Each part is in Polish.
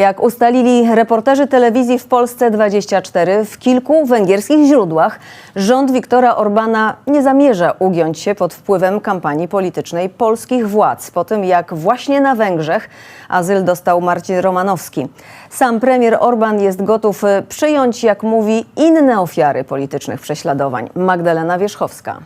Jak ustalili reporterzy telewizji w Polsce 24, w kilku węgierskich źródłach rząd Viktora Orbana nie zamierza ugiąć się pod wpływem kampanii politycznej polskich władz po tym, jak właśnie na Węgrzech azyl dostał Marcin Romanowski. Sam premier Orban jest gotów e, przyjąć, jak mówi, inne ofiary politycznych prześladowań. Magdalena Wierzchowska.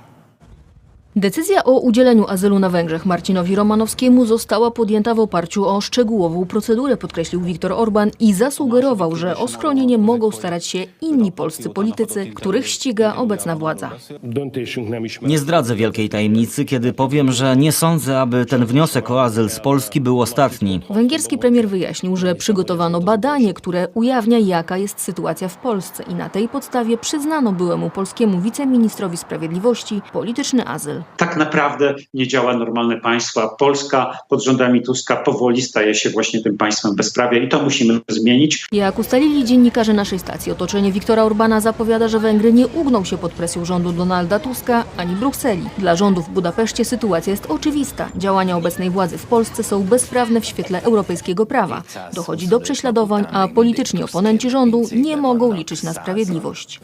Decyzja o udzieleniu azylu na Węgrzech Marcinowi Romanowskiemu została podjęta w oparciu o szczegółową procedurę, podkreślił Viktor Orban i zasugerował, że o schronienie mogą starać się inni polscy politycy, których ściga obecna władza. Nie zdradzę wielkiej tajemnicy, kiedy powiem, że nie sądzę, aby ten wniosek o azyl z Polski był ostatni. Węgierski premier wyjaśnił, że przygotowano badanie, które ujawnia, jaka jest sytuacja w Polsce i na tej podstawie przyznano byłemu polskiemu wiceministrowi sprawiedliwości polityczny azyl. Tak naprawdę nie działa normalne państwo, a Polska pod rządami Tuska powoli staje się właśnie tym państwem bezprawia i to musimy zmienić. Jak ustalili dziennikarze naszej stacji, otoczenie Viktora Orbana zapowiada, że Węgry nie ugną się pod presją rządu Donalda Tuska ani Brukseli. Dla rządu w Budapeszcie sytuacja jest oczywista. Działania obecnej władzy w Polsce są bezprawne w świetle europejskiego prawa. Dochodzi do prześladowań, a polityczni oponenci rządu nie mogą liczyć na sprawiedliwość.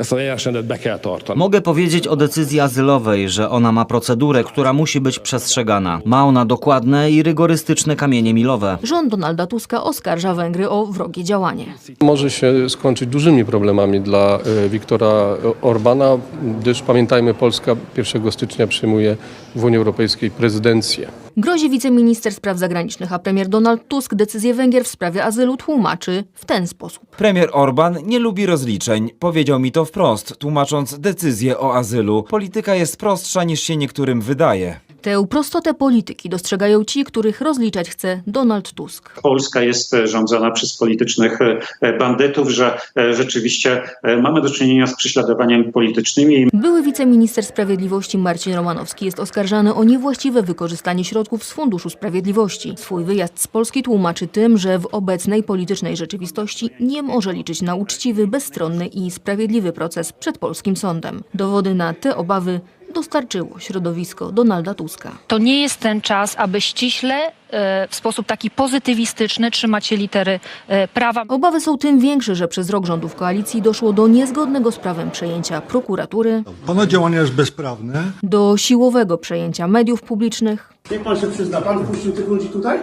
Mogę powiedzieć o decyzji azylowej, że ona ma procedurę, która musi być przestrzegana. Ma ona dokładne i rygorystyczne kamienie milowe. Rząd Donalda Tuska oskarża Węgry o wrogie działanie. Może się skończyć dużymi problemami dla e, Viktora Orbana, gdyż pamiętajmy, Polska 1 stycznia przyjmuje w Unii Europejskiej prezydencję. Grozi wiceminister spraw zagranicznych, a premier Donald Tusk decyzję Węgier w sprawie azylu tłumaczy w ten sposób. Premier Orban nie lubi rozliczeń. Powiedział mi to wprost, tłumacząc decyzję o azylu. Polityka jest prostsza niż się niektórym wydaje. Tę prostotę polityki dostrzegają ci, których rozliczać chce Donald Tusk. Polska jest e, rządzona przez politycznych e, bandytów, że e, rzeczywiście e, mamy do czynienia z prześladowaniami politycznymi. Były wiceminister sprawiedliwości Marcin Romanowski jest oskarżany o niewłaściwe wykorzystanie środków z Funduszu Sprawiedliwości. Swój wyjazd z Polski tłumaczy tym, że w obecnej politycznej rzeczywistości nie może liczyć na uczciwy, bezstronny i sprawiedliwy proces przed polskim sądem. Dowody na te obawy dostarczyło środowisko Donalda Tuska. To nie jest ten czas, aby ściśle, e, w sposób taki pozytywistyczny trzymać się litery e, prawa. Obawy są tym większe, że przez rok rządów koalicji doszło do niezgodnego z prawem przejęcia prokuratury, Pana działanie jest bezprawne. do siłowego przejęcia mediów publicznych. Niech pan się przyzna, pan wpuścił tych ludzi tutaj?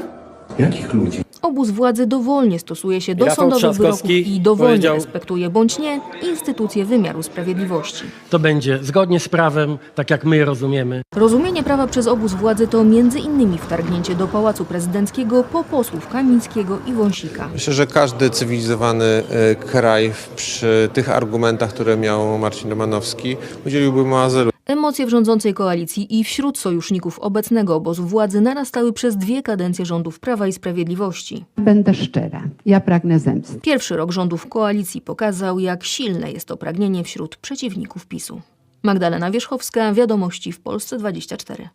Jakich ludzi? Obóz władzy dowolnie stosuje się do Rafał sądowych wyroków Trzaskowski i dowolnie powiedział- respektuje bądź nie instytucje wymiaru sprawiedliwości. To będzie zgodnie z prawem, tak jak my je rozumiemy. Rozumienie prawa przez obóz władzy to między innymi wtargnięcie do Pałacu Prezydenckiego po posłów Kamińskiego i Wąsika. Myślę, że każdy cywilizowany e, kraj w- przy tych argumentach, które miał Marcin Romanowski, udzieliłby mu azylu. Emocje w rządzącej koalicji i wśród sojuszników obecnego obozu władzy narastały przez dwie kadencje rządów Prawa i Sprawiedliwości. Będę szczera, ja pragnę zemsty. Pierwszy rok rządów koalicji pokazał, jak silne jest to pragnienie wśród przeciwników PiSu. Magdalena Wierzchowska, Wiadomości w Polsce 24.